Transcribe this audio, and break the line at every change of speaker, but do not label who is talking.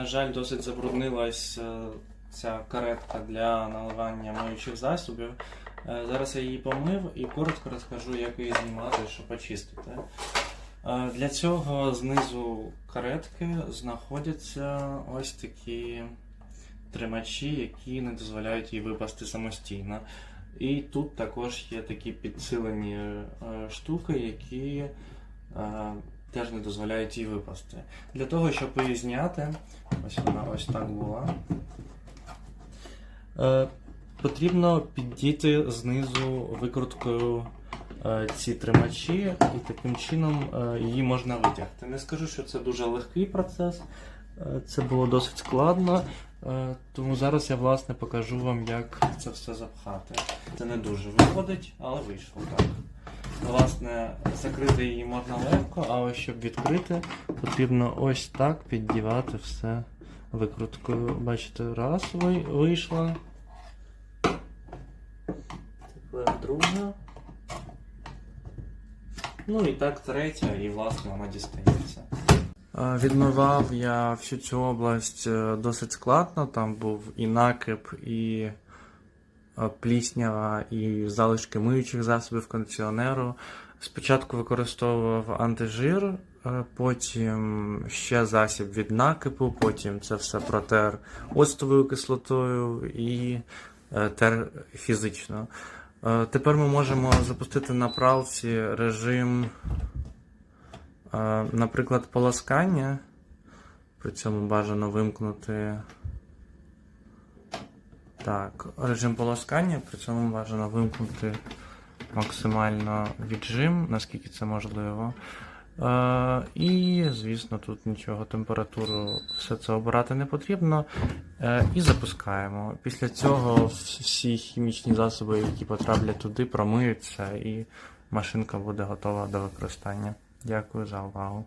на жаль, досить забруднилась е, ця каретка для наливання миючих засобів. Е, Зараз я її помив і коротко розкажу, як її знімати, щоб очистити. Е, Для цього знизу каретки знаходяться ось такі тримачі, які не дозволяють їй випасти самостійно. І тут також є такі підсилені штуки, які теж не дозволяють їй випасти. Для того, щоб її зняти, ось вона ось так була. Е, потрібно піддіти знизу викруткою е, ці тримачі, і таким чином е, її можна витягти. Не скажу, що це дуже легкий процес, це було досить складно. Тому зараз я власне покажу вам, як це все запхати. Це не дуже виходить, але вийшло так. Власне, закрити її можна легко, а ось щоб відкрити, потрібно ось так піддівати все викруткою. Бачите, раз вийшла. Тепер друга. Ну і так третя, і власне вона дістається. Відмивав я всю цю область е, досить складно. Там був і накип, і пліснява, і залишки миючих засобів кондиціонеру. Спочатку використовував антижир, е, потім ще засіб від накипу, потім це все протер оцтовою кислотою і е, тер фізично. Е, Тепер ми можемо запустити на пралці режим, е, наприклад, полоскання. При цьому бажано вимкнути. Так, режим полоскання, при цьому бажано вимкнути максимально віджим, наскільки це можливо. Е, і, звісно, тут нічого, температуру, все це обирати не потрібно. Е, і запускаємо. Після цього всі хімічні засоби, які потраплять туди, промиються, і машинка буде готова до використання. Дякую за увагу.